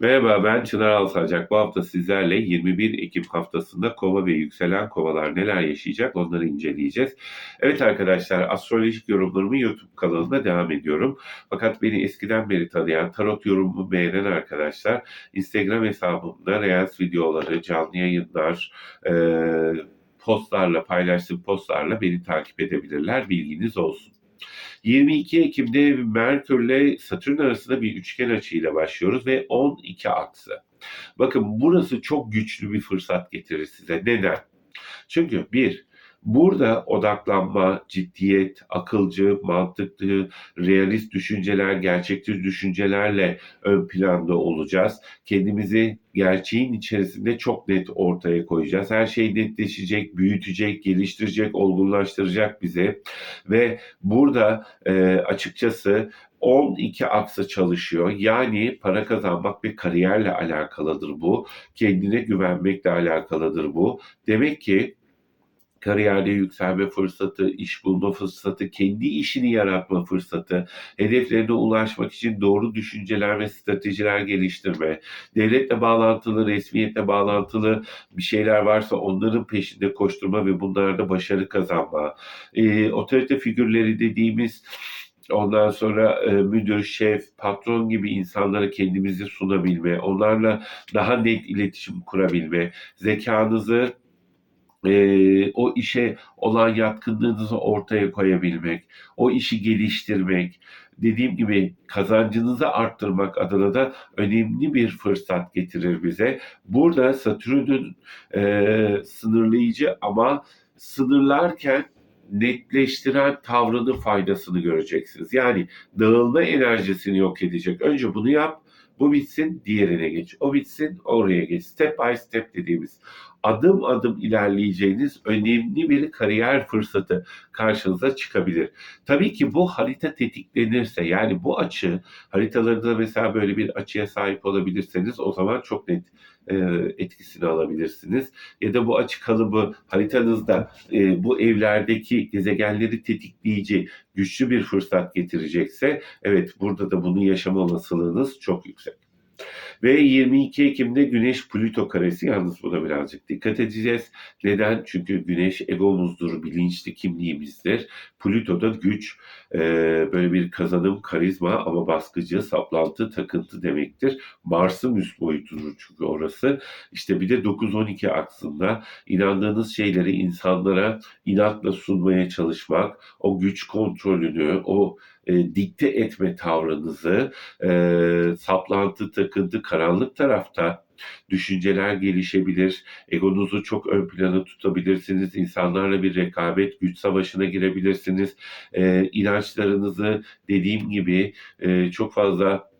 Merhaba ben Çınar Alsancak. Bu hafta sizlerle 21 Ekim haftasında kova ve yükselen kovalar neler yaşayacak onları inceleyeceğiz. Evet arkadaşlar astrolojik yorumlarımı YouTube kanalında devam ediyorum. Fakat beni eskiden beri tanıyan, tarot yorumumu beğenen arkadaşlar Instagram hesabımda Reels videoları, canlı yayınlar, e, postlarla, paylaştığım postlarla beni takip edebilirler. Bilginiz olsun. 22 Ekim'de Merkürle Satürn arasında bir üçgen açıyla başlıyoruz ve 12 aksı. Bakın burası çok güçlü bir fırsat getirir size. Neden? Çünkü bir, burada odaklanma, ciddiyet, akılcı, mantıklı, realist düşünceler, gerçekçi düşüncelerle ön planda olacağız. Kendimizi gerçeğin içerisinde çok net ortaya koyacağız. Her şey netleşecek, büyütecek, geliştirecek, olgunlaştıracak bize. Ve burada e, açıkçası 12 aksa çalışıyor. Yani para kazanmak ve kariyerle alakalıdır bu. Kendine güvenmekle alakalıdır bu. Demek ki kariyerde yükselme fırsatı, iş bulma fırsatı, kendi işini yaratma fırsatı, hedeflerine ulaşmak için doğru düşünceler ve stratejiler geliştirme, devletle bağlantılı, resmiyetle bağlantılı bir şeyler varsa onların peşinde koşturma ve bunlarda başarı kazanma, e, otorite figürleri dediğimiz Ondan sonra e, müdür, şef, patron gibi insanlara kendimizi sunabilme, onlarla daha net iletişim kurabilme, zekanızı e, o işe olan yatkınlığınızı ortaya koyabilmek, o işi geliştirmek, dediğim gibi kazancınızı arttırmak adına da önemli bir fırsat getirir bize. Burada Satürn'ün e, sınırlayıcı ama sınırlarken netleştiren tavrını faydasını göreceksiniz. Yani dağılma enerjisini yok edecek. Önce bunu yap, bu bitsin, diğerine geç. O bitsin, oraya geç. Step by step dediğimiz adım adım ilerleyeceğiniz önemli bir kariyer fırsatı karşınıza çıkabilir. Tabii ki bu harita tetiklenirse yani bu açı haritalarında mesela böyle bir açıya sahip olabilirseniz o zaman çok net e, etkisini alabilirsiniz. Ya da bu açı kalıbı haritanızda e, bu evlerdeki gezegenleri tetikleyici güçlü bir fırsat getirecekse evet burada da bunu yaşama olasılığınız çok yüksek. Ve 22 Ekim'de Güneş Plüto karesi yalnız buna birazcık dikkat edeceğiz. Neden? Çünkü Güneş egomuzdur, bilinçli kimliğimizdir. Plüto da güç, e, böyle bir kazanım, karizma ama baskıcı, saplantı, takıntı demektir. Mars'ın üst boyutudur çünkü orası. İşte bir de 9-12 aksında inandığınız şeyleri insanlara inatla sunmaya çalışmak, o güç kontrolünü, o e, dikte etme tavrınızı, e, saplantı, takıntı, karanlık tarafta düşünceler gelişebilir, egonuzu çok ön plana tutabilirsiniz, insanlarla bir rekabet, güç savaşına girebilirsiniz, e, inançlarınızı dediğim gibi e, çok fazla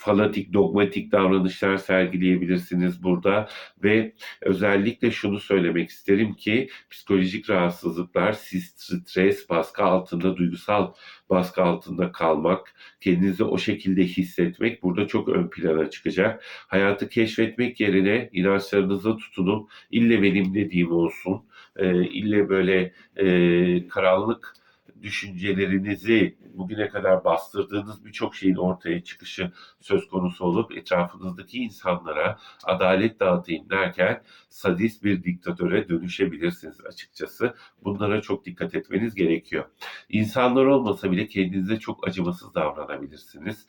fanatik, dogmatik davranışlar sergileyebilirsiniz burada ve özellikle şunu söylemek isterim ki psikolojik rahatsızlıklar, stres, baskı altında, duygusal baskı altında kalmak, kendinizi o şekilde hissetmek burada çok ön plana çıkacak. Hayatı keşfetmek yerine inançlarınıza tutunun. İlle benim dediğim olsun. E, ille böyle e, karanlık düşüncelerinizi bugüne kadar bastırdığınız birçok şeyin ortaya çıkışı söz konusu olup etrafınızdaki insanlara adalet dağıtayım derken sadist bir diktatöre dönüşebilirsiniz açıkçası. Bunlara çok dikkat etmeniz gerekiyor. İnsanlar olmasa bile kendinize çok acımasız davranabilirsiniz.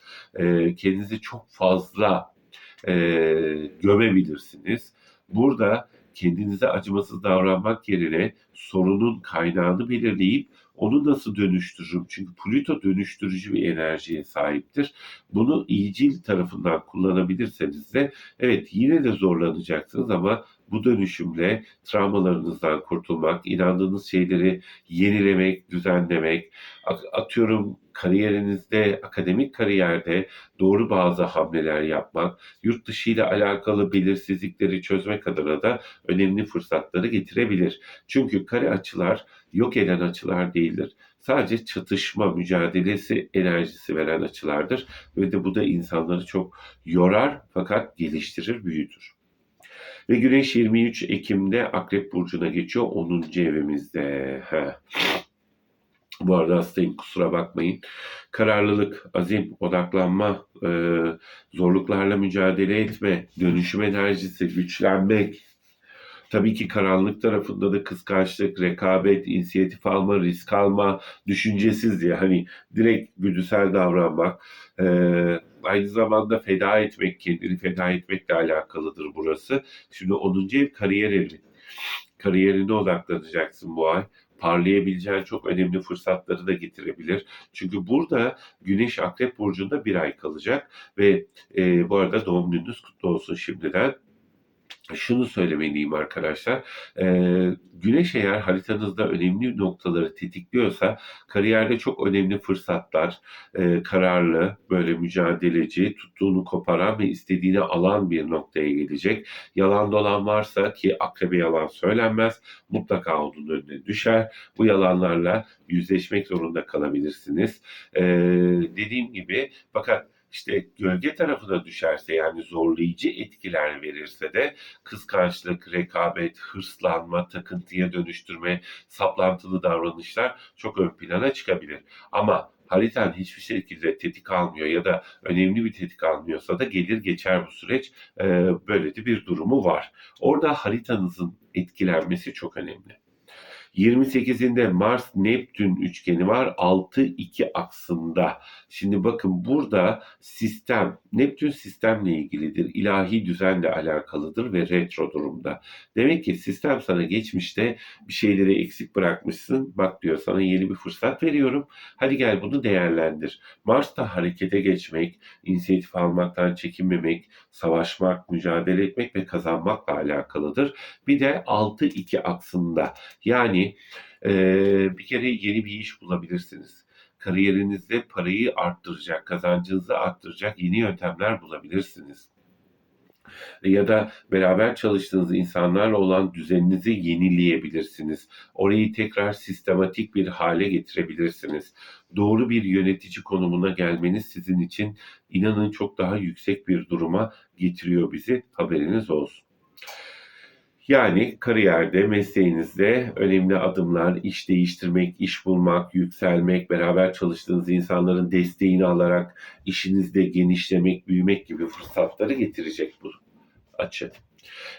Kendinizi çok fazla gömebilirsiniz. Burada kendinize acımasız davranmak yerine sorunun kaynağını belirleyip onu nasıl dönüştürürüm? Çünkü Plüto dönüştürücü bir enerjiye sahiptir. Bunu iyicil tarafından kullanabilirseniz de evet yine de zorlanacaksınız ama bu dönüşümle travmalarınızdan kurtulmak, inandığınız şeyleri yenilemek, düzenlemek, atıyorum kariyerinizde, akademik kariyerde doğru bazı hamleler yapmak, yurt dışı ile alakalı belirsizlikleri çözmek adına da önemli fırsatları getirebilir. Çünkü kare açılar yok eden açılar değildir. Sadece çatışma, mücadelesi enerjisi veren açılardır ve de bu da insanları çok yorar fakat geliştirir, büyütür. Ve Güneş 23 Ekim'de Akrep Burcu'na geçiyor 10. evimizde. Bu arada hastayım kusura bakmayın. Kararlılık, azim, odaklanma, e, zorluklarla mücadele etme, dönüşüm enerjisi, güçlenmek. Tabii ki karanlık tarafında da kıskançlık, rekabet, inisiyatif alma, risk alma, düşüncesiz diye hani direkt güdüsel davranmak. E, aynı zamanda feda etmek, kendini feda etmekle alakalıdır burası. Şimdi 10. ev kariyer evi. Kariyerine odaklanacaksın bu ay parlayabileceğin çok önemli fırsatları da getirebilir. Çünkü burada Güneş Akrep Burcu'nda bir ay kalacak ve e, bu arada doğum gününüz kutlu olsun şimdiden. Şunu söylemeliyim arkadaşlar. E, güneş eğer haritanızda önemli noktaları tetikliyorsa kariyerde çok önemli fırsatlar, e, kararlı, böyle mücadeleci, tuttuğunu koparan ve istediğini alan bir noktaya gelecek. Yalan dolan varsa ki akrebe yalan söylenmez mutlaka onun önüne düşer. Bu yalanlarla yüzleşmek zorunda kalabilirsiniz. E, dediğim gibi fakat işte gölge tarafına düşerse yani zorlayıcı etkiler verirse de kıskançlık, rekabet, hırslanma, takıntıya dönüştürme, saplantılı davranışlar çok ön plana çıkabilir. Ama haritan hiçbir şekilde tetik almıyor ya da önemli bir tetik almıyorsa da gelir geçer bu süreç. Böyle de bir durumu var. Orada haritanızın etkilenmesi çok önemli. 28'inde Mars Neptün üçgeni var 6-2 aksında. Şimdi bakın burada sistem, Neptün sistemle ilgilidir. ilahi düzenle alakalıdır ve retro durumda. Demek ki sistem sana geçmişte bir şeyleri eksik bırakmışsın. Bak diyor sana yeni bir fırsat veriyorum. Hadi gel bunu değerlendir. Mars'ta harekete geçmek, inisiyatif almaktan çekinmemek, savaşmak, mücadele etmek ve kazanmakla alakalıdır. Bir de 6-2 aksında. Yani e, bir kere yeni bir iş bulabilirsiniz. Kariyerinizde parayı arttıracak, kazancınızı arttıracak yeni yöntemler bulabilirsiniz. Ya da beraber çalıştığınız insanlarla olan düzeninizi yenileyebilirsiniz. Orayı tekrar sistematik bir hale getirebilirsiniz. Doğru bir yönetici konumuna gelmeniz sizin için inanın çok daha yüksek bir duruma getiriyor bizi. Haberiniz olsun. Yani kariyerde, mesleğinizde önemli adımlar, iş değiştirmek, iş bulmak, yükselmek, beraber çalıştığınız insanların desteğini alarak işinizde genişlemek, büyümek gibi fırsatları getirecek bu açı.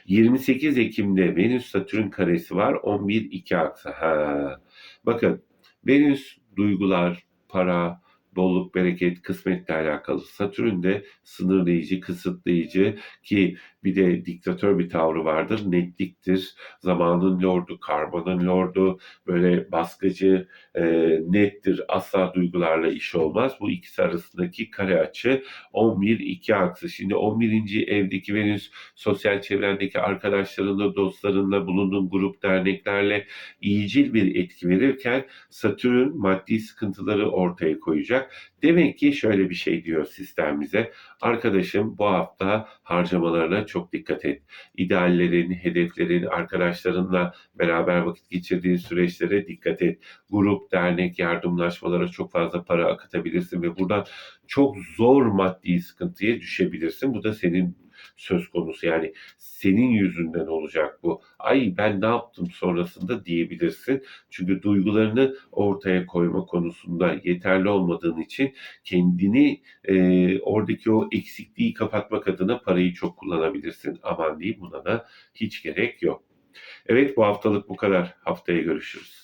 28 Ekim'de Venüs Satürn karesi var. 11-2 aksa. Ha. Bakın Venüs duygular, para, bolluk, bereket, kısmetle alakalı. Satürn de sınırlayıcı, kısıtlayıcı ki bir de diktatör bir tavrı vardır. Netliktir. Zamanın lordu, karmanın lordu, böyle baskıcı, e, nettir. Asla duygularla iş olmaz. Bu ikisi arasındaki kare açı 11-2 aksı. Şimdi 11. evdeki Venüs sosyal çevrendeki arkadaşlarınla, dostlarınla, bulunduğun grup, derneklerle iyicil bir etki verirken Satürn maddi sıkıntıları ortaya koyacak. Demek ki şöyle bir şey diyor sistem bize. Arkadaşım bu hafta harcamalarına çok dikkat et. İdeallerin, hedeflerin, arkadaşlarınla beraber vakit geçirdiğin süreçlere dikkat et. Grup, dernek, yardımlaşmalara çok fazla para akıtabilirsin ve buradan çok zor maddi sıkıntıya düşebilirsin. Bu da senin söz konusu. Yani senin yüzünden olacak bu. Ay ben ne yaptım sonrasında diyebilirsin. Çünkü duygularını ortaya koyma konusunda yeterli olmadığın için kendini e, oradaki o eksikliği kapatmak adına parayı çok kullanabilirsin. Aman diyeyim buna da hiç gerek yok. Evet bu haftalık bu kadar. Haftaya görüşürüz.